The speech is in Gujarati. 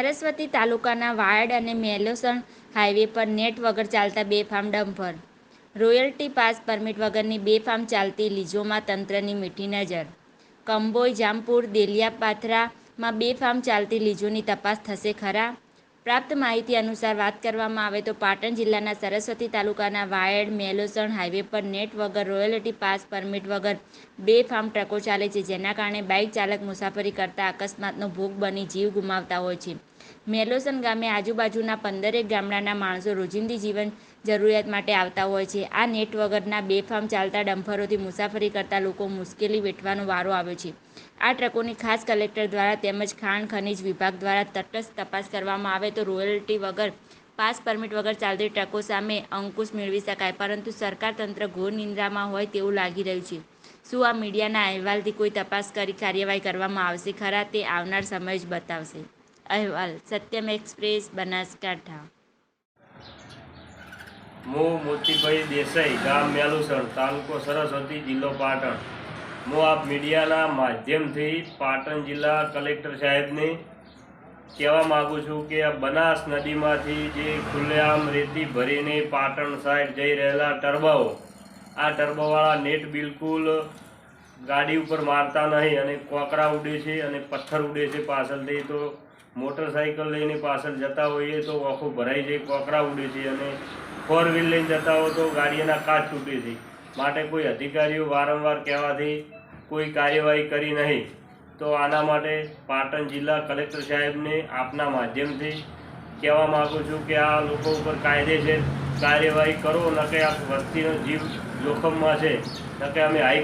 સરસ્વતી તાલુકાના વાયડ અને મેલોસણ હાઈવે પર નેટ વગર ચાલતા બેફામ ડમ્પર. રોયલ્ટી પાસ પરમિટ વગરની બેફામ ચાલતી લીઝોમાં તંત્રની મીઠી નજર. કંબોઈ, જામપુર દેલિયાપાથરામાં બેફામ ચાલતી લીઝોની તપાસ થશે ખરા? પ્રાપ્ત માહિતી અનુસાર વાત કરવામાં આવે તો પાટણ જિલ્લાના સરસ્વતી તાલુકાના વાયડ, મેલોસણ હાઈવે પર નેટ વગર રોયલ્ટી પાસ પરમિટ વગર બે ફાર્મ ટ્રકો ચાલે છે, જેના કારણે બાઇક ચાલક મુસાફરી કરતા અકસ્માતનો ભોગ બની જીવ ગુમાવતા હોય છે. મેલોસન ગામે આજુબાજુના પંદરેક ગામડાના માણસો રોજિંદી જીવન જરૂરિયાત માટે આવતા હોય છે. આ નેટ વગરના બેફામ ચાલતા ડંફરોથી મુસાફરી કરતા લોકો મુશ્કેલી વેઠવાનો વારો આવ્યો છે. આ ટ્રકોની ખાસ કલેક્ટર દ્વારા તેમજ ખાણ ખનિજ વિભાગ દ્વારા તટસ્થ તપાસ કરવામાં આવે તો રોયલ્ટી વગર, પાસ પરમિટ વગર ચાલતી ટ્રકો સામે અંકુશ મેળવી શકાય, પરંતુ સરકાર તંત્ર ઘોર નિંદ્રામાં હોય તેવું લાગી રહ્યું છે. શું આ મીડિયાના અહેવાલથી કોઈ તપાસ કરી કાર્યવાહી કરવામાં આવશે? ખરા તે આવનાર સમય જ બતાવશે. અહેવાલ, સત્યમ એક્સપ્રેસ, બનાસકાંઠા. હું મોતીભાઈ દેસાઈ, ગામ મેલુસણ, તાલુકો સરસ્વતી, જિલ્લો પાટણ. હું આપ મીડિયાના માધ્યમથી પાટણ જિલ્લા કલેક્ટર સાહેબને કહેવા માગું છું કે આ બનાસ નદીમાંથી જે ખુલ્લેઆમ રેતી ભરીને પાટણ સાઈડ જઈ રહેલા ટર્બાઓ, આ ટર્બાવાળા નેટ બિલકુલ ગાડી ઉપર મારતા નહીં અને કોકરા ઉડે છે અને પથ્થર ઉડે છે પાછળથી. તો મોટરસાઇકલ લઈને પાછળ જતા હોઈએ તો આખું ભરાઈ જાય, કોકરા ઉડે છે અને ફોર વ્હીલ લઈને જતા હો તો ગાડીના કાચ તૂટે છે. માટે કોઈ અધિકારીઓ વારંવાર કહેવાથી કોઈ કાર્યવાહી કરી નહીં. તો આના માટે પાટણ જિલ્લા કલેક્ટર સાહેબને આપના માધ્યમથી કહેવા માગું છું કે આ લોકો ઉપર કાયદેસર કાર્યવાહી કરો, ન કે આ વસ્તીનો જીવ જોખમમાં છે. ન અમે હાઈ